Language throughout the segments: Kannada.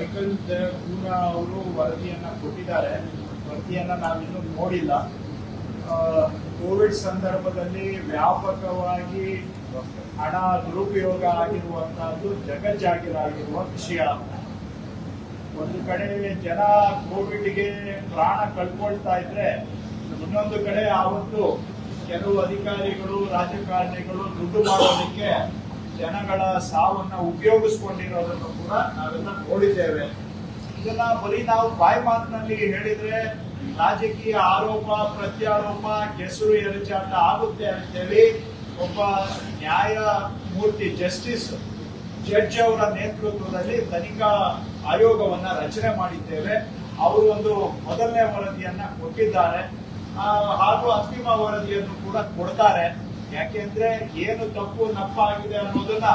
ಮೈಕಲ್ ಕೂಡ ಅವರು ವರದಿಯನ್ನ ಕೊಟ್ಟಿದ್ದಾರೆ. ವರದಿಯನ್ನ ನಾವಿನ್ನೂ ನೋಡಿಲ್ಲ. ಕೋವಿಡ್ ಸಂದರ್ಭದಲ್ಲಿ ವ್ಯಾಪಕವಾಗಿ ಹಣ ದುರುಪಯೋಗ ಆಗಿರುವಂತಹದ್ದು ಜಗಜ್ಜಾಗಿರಾಗಿರುವ ವಿಷಯ. ಒಂದು ಕಡೆ ಜನ ಕೋವಿಡ್ಗೆ ಪ್ರಾಣ ಕಳ್ಕೊಳ್ತಾ ಇದ್ರೆ, ಇನ್ನೊಂದು ಕಡೆ ಆವತ್ತು ಕೆಲವು ಅಧಿಕಾರಿಗಳು, ರಾಜಕಾರಣಿಗಳು ದುಡ್ಡು ಮಾಡೋದಕ್ಕೆ ಜನಗಳ ಸಾವನ್ನ ಉಪಯೋಗಿಸ್ಕೊಂಡಿರೋದನ್ನು ಕೂಡ ನಾವೆಲ್ಲ ನೋಡಿದ್ದೇವೆ. ಇದನ್ನ ಬರೀ ನಾವು ಬಾಯಿ ಮಾತಿನಲ್ಲಿ ಹೇಳಿದ್ರೆ ರಾಜಕೀಯ ಆರೋಪ, ಪ್ರತ್ಯಾರೋಪ, ಕೆಸರು ಎರಚಾಟ ಆಗುತ್ತೆ ಅಂತೇಳಿ ಒಬ್ಬ ನ್ಯಾಯಮೂರ್ತಿ ಜಸ್ಟಿಸ್ ಜಡ್ಜ್ ಅವರ ನೇತೃತ್ವದಲ್ಲಿ ತನಿಖಾ ಆಯೋಗವನ್ನ ರಚನೆ ಮಾಡಿದ್ದೇವೆ. ಅವರು ಒಂದು ಮೊದಲನೇ ವರದಿಯನ್ನ ಕೊಟ್ಟಿದ್ದಾರೆ. ಹಾಗೂ ಅಂತಿಮ ವರದಿಯನ್ನು ಕೂಡ ಕೊಡ್ತಾರೆ. ಯಾಕೆಂದ್ರೆ ಏನು ತಪ್ಪು ನಪ್ಪ ಆಗಿದೆ ಅನ್ನೋದನ್ನ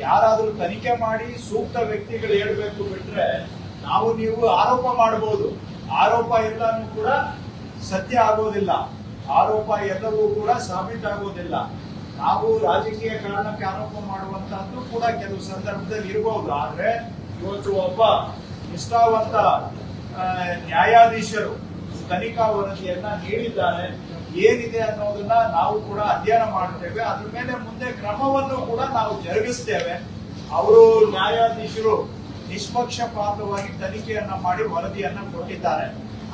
ಯಾರಾದ್ರೂ ತನಿಖೆ ಮಾಡಿ ಸೂಕ್ತ ವ್ಯಕ್ತಿಗಳು ಹೇಳ್ಬೇಕು ಬಿಟ್ರೆ ನಾವು ನೀವು ಆರೋಪ ಮಾಡಬಹುದು ಆರೋಪ ಎಲ್ಲಾನು ಕೂಡ ಸತ್ಯ ಆಗೋದಿಲ್ಲ. ಆರೋಪ ಎಲ್ಲವೂ ಕೂಡ ಸಾಬೀತಾಗೋದಿಲ್ಲ ನಾವು ರಾಜಕೀಯ ಕಾರಣಕ್ಕೆ ಆರೋಪ ಮಾಡುವಂತಹದ್ದು ಕೂಡ ಕೆಲವು ಸಂದರ್ಭದಲ್ಲಿ ಇರಬಹುದು ಆದ್ರೆ ಇವತ್ತು ಒಬ್ಬ ನಿಷ್ಠಾವಂತ ನ್ಯಾಯಾಧೀಶರು ತನಿಖಾ ವರದಿಯನ್ನ ನೀಡಿದ್ದಾರೆ ಏನಿದೆ ಅನ್ನೋದನ್ನ ನಾವು ಕೂಡ ಅಧ್ಯಯನ ಮಾಡುತ್ತೇವೆ. ಅದ್ರ ಮೇಲೆ ಮುಂದೆ ಕ್ರಮವನ್ನು ಕೂಡ ನಾವು ಜರುಗಿಸ್ತೇವೆ. ಅವರು ನ್ಯಾಯಾಧೀಶರು ನಿಷ್ಪಕ್ಷಪಾತವಾಗಿ ತನಿಖೆಯನ್ನ ಮಾಡಿ ವರದಿಯನ್ನ ಕೊಟ್ಟಿದ್ದಾರೆ.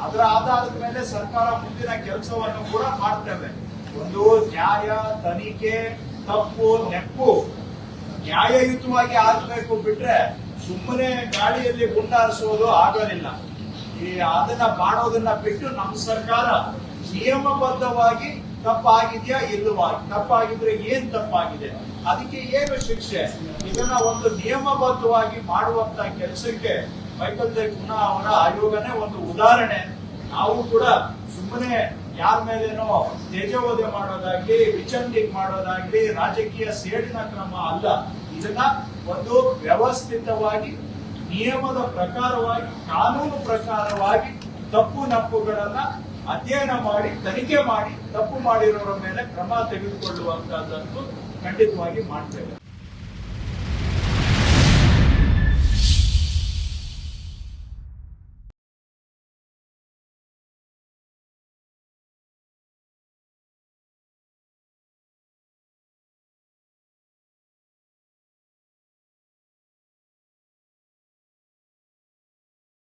ಅದರ ಆಧಾರದ ಮೇಲೆ ಸರ್ಕಾರ ಮುಂದಿನ ಕೆಲಸವನ್ನು ಕೂಡ ಮಾಡ್ತೇವೆ. ಒಂದು ನ್ಯಾಯ, ತನಿಖೆ, ತಪ್ಪು, ನೆಪ್ಪು ನ್ಯಾಯಯುತವಾಗಿ ಆಗ್ಬೇಕು ಬಿಟ್ರೆ ಸುಮ್ಮನೆ ಗಾಳಿಯಲ್ಲಿ ಗುಂಡಾರಿಸೋದು ಆಗೋದಿಲ್ಲ. ಈ ಅದನ್ನ ಮಾಡೋದನ್ನ ಬಿಟ್ಟು ನಮ್ಮ ಸರ್ಕಾರ ನಿಯಮಬದ್ಧವಾಗಿ ತಪ್ಪಾಗಿದೆಯಾ ಇಲ್ಲವಾ ತಪ್ಪಾಗಿದ್ರೆ ಏನ್ ತಪ್ಪಾಗಿದೆ? ಅದಕ್ಕೆ ಏನು ಶಿಕ್ಷೆ? ಇದನ್ನ ಒಂದು ನಿಯಮಬದ್ಧವಾಗಿ ಮಾಡುವಂತ ಕೆಲಸಕ್ಕೆ ಮೈಕಲ್ ದೇ ಗುಣ ಅವರ ಆಯೋಗನೇ ಒಂದು ಉದಾಹರಣೆ. ನಾವು ಕೂಡ ಸುಮ್ಮನೆ ಯಾರ ಮೇಲೇನೋ ತೇಜೋವಧೆ ಮಾಡೋದಾಗ್ಲಿ ವಿಚಂಡಿಂಗ್ ಮಾಡೋದಾಗ್ಲಿ, ರಾಜಕೀಯ ಸೇಡಿನ ಕ್ರಮ ಅಲ್ಲ. ಇದನ್ನ ಒಂದು ವ್ಯವಸ್ಥಿತವಾಗಿ ನಿಯಮದ ಪ್ರಕಾರವಾಗಿ, ಕಾನೂನು ಪ್ರಕಾರವಾಗಿ ತಪ್ಪು ನಪ್ಪುಗಳನ್ನ ಅಧ್ಯಯನ ಮಾಡಿ, ತನಿಖೆ ಮಾಡಿ, ತಪ್ಪು ಮಾಡಿರೋರ ಮೇಲೆ ಕ್ರಮ ತೆಗೆದುಕೊಳ್ಳುವಂತಹದ್ದನ್ನು ಖಂಡಿತವಾಗಿ ಮಾಡ್ತೇವೆ.